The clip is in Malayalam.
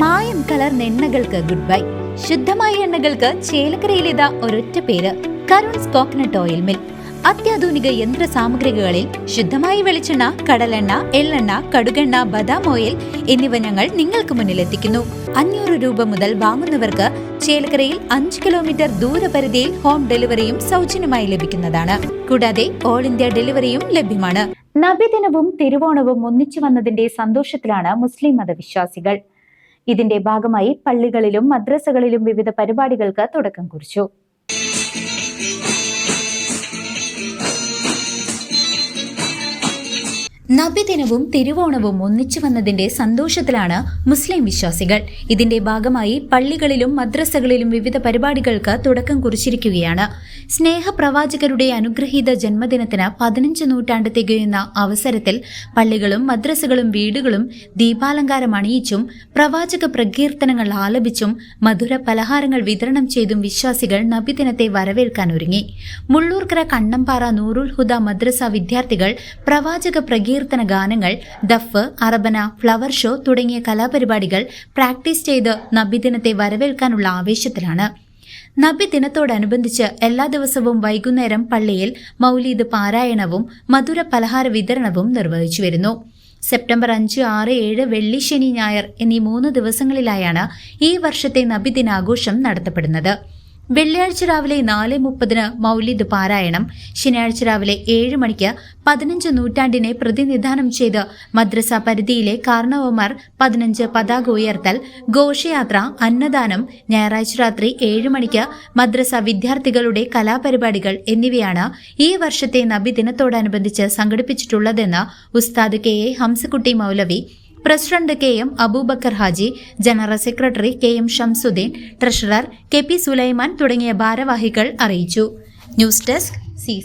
മായം കലർന്ന എണ്ണകൾക്ക് ഗുഡ് ബൈ ശുദ്ധമായ എണ്ണകൾക്ക് ചേലക്കരയിലേത ഒരൊറ്റ പേര്. Karun's coconut oil mill. അത്യാധുനിക യന്ത്ര സാമഗ്രികളിൽ ശുദ്ധമായ വെളിച്ചെണ്ണ കടലെണ്ണ എള്ളെണ്ണ കടുകെണ്ണ ബദാം ഓയിൽ എന്നിവ ഞങ്ങൾ നിങ്ങൾക്ക് മുന്നിൽ എത്തിക്കുന്നു. അഞ്ഞൂറ് രൂപ മുതൽ വാങ്ങുന്നവർക്ക് ചേലക്കരയിൽ അഞ്ച് കിലോമീറ്റർ ദൂരപരിധിയിൽ ഹോം ഡെലിവറിയും സൗജന്യമായി ലഭിക്കുന്നതാണ്. കൂടാതെ ഓൾ ഇന്ത്യ ഡെലിവറിയും ലഭ്യമാണ്. നബിദിനവും തിരുവോണവും ഒന്നിച്ചു വന്നതിന്റെ സന്തോഷത്തിലാണ് മുസ്ലിം മതവിശ്വാസികൾ. ഇതിന്റെ ഭാഗമായി പള്ളികളിലും മദ്രസകളിലും വിവിധ പരിപാടികൾക്ക് തുടക്കം കുറിച്ചു നബിദിനവും തിരുവോണവും ഒന്നിച്ചു വന്നതിന്റെ സന്തോഷത്തിലാണ് മുസ്ലിം വിശ്വാസികൾ. ഇതിന്റെ ഭാഗമായി പള്ളികളിലും മദ്രസകളിലും വിവിധ പരിപാടികൾക്ക് തുടക്കം കുറിച്ചിരിക്കുകയാണ്. സ്നേഹപ്രവാചകരുടെ അനുഗ്രഹീത ജന്മദിനത്തിന് പതിനഞ്ച് നൂറ്റാണ്ട് തികയുന്ന അവസരത്തിൽ പള്ളികളും മദ്രസകളും വീടുകളും ദീപാലങ്കാരം അണിയിച്ചും പ്രവാചക പ്രകീർത്തനങ്ങൾ ആലപിച്ചും മധുര പലഹാരങ്ങൾ വിതരണം ചെയ്തും വിശ്വാസികൾ നബിദിനത്തെ വരവേൽക്കാൻ ഒരുങ്ങി. മുള്ളൂർക്കര കണ്ണമ്പാറ നൂറുൽ ഹുദ മദ്രസ വിദ്യാർത്ഥികൾ പ്രവാചക പ്രകീർത്തന ഗാനങ്ങൾ ദഫ് അറബന ഫ്ലവർ ഷോ തുടങ്ങിയ കലാപരിപാടികൾ പ്രാക്ടീസ് ചെയ്ത് നബിദിനത്തെ വരവേൽക്കാനുള്ള ആവേശത്തിലാണ്. നബിദിനത്തോടനുബന്ധിച്ച് എല്ലാ ദിവസവും വൈകുന്നേരം പള്ളിയിൽ മൗലീദ് പാരായണവും മധുര പലഹാര വിതരണവും നിർവഹിച്ചു വരുന്നു. സെപ്റ്റംബർ അഞ്ച് ആറ് ഏഴ് വെള്ളി ശനി ഞായർ എന്നീ മൂന്ന് ദിവസങ്ങളിലായാണ് ഈ വർഷത്തെ നബിദിനാഘോഷം നടത്തപ്പെടുന്നത്. വെള്ളിയാഴ്ച രാവിലെ നാല് മുപ്പതിന് മൗലിദ് പാരായണം ശനിയാഴ്ച രാവിലെ ഏഴ് മണിക്ക് പതിനഞ്ച് നൂറ്റാണ്ടിനെ പ്രതിനിധാനം ചെയ്ത് മദ്രസ പരിധിയിലെ കാർണവമാർ പതിനഞ്ച് പതാക ഉയർത്തൽ ഘോഷയാത്ര അന്നദാനം ഞായറാഴ്ച രാത്രി ഏഴ് മണിക്ക് മദ്രസ വിദ്യാർത്ഥികളുടെ കലാപരിപാടികൾ എന്നിവയാണ് ഈ വർഷത്തെ നബിദിനത്തോടനുബന്ധിച്ച് സംഘടിപ്പിച്ചിട്ടുള്ളതെന്ന് Ustad K A Hamsakutty Moulavi president K M Aboobacker Haji general secretary K M Shamsudheen treasurer K P Sulaiman തുടങ്ങിയ ഭാരവാഹികൾ അറിയിച്ചു. News desk C